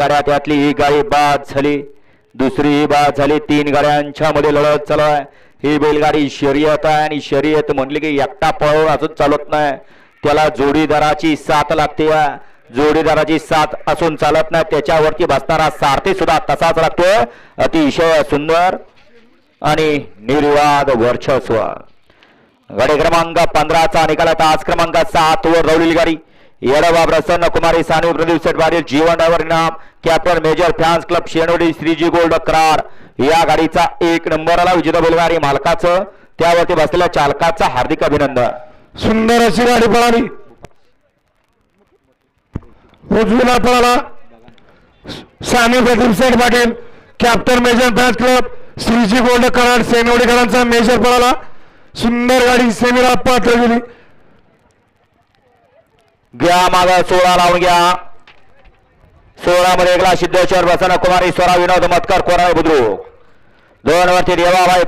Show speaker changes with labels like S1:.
S1: गाड्या त्यातली ही गाडी बाद झाली. दुसरी ही बाद झाली. तीन गाड्यांच्या मध्ये लढत चालू आहे ही बैलगाडी शर्यत आहे आणि शर्यत म्हणली की एकटा पळवून अजून चालत नाही. त्याला जोडीदाराची साथ लागते जोडीदाराची साथ असून चालत नाही. त्याच्यावरती बसणारा सारथी सुद्धा तसाच लागतोय. अतिशय सुंदर आणि निर्वाद वर्चस्व. गाडी क्रमांक पंधराचा निकाला तास क्रमांक सात वर रवलेली गाडी येडवा प्रसन्न कुमारी सानू प्रदीप सेट वारील जीवन ड्रायव्हर इनाम. कॅप्टन मेजर फॅन्स क्लब शेनोडी श्रीजी गोल्ड करार. या गाडीचा एक नंबरला विजेता बैलगाडी मालकाचं त्यावरती बसलेल्या चालकाचं हार्दिक अभिनंदन.
S2: सुंदर अशी गाडी पळाली. उजवीला पळाला Sami Pradeep Seth Patil captain major fans club Shriji gold Karad सेनवडीकरांचा major पळाला. सुंदर गाडी सेमीला पात्र गेली.
S1: घ्या माग सोळा लावून घ्या. सोळा मध्ये एकला सिद्धेश्वर बसना कुमारी सोळा विनोद मतकर कोराळ बुद्रुक. दोन वरती देवाबाई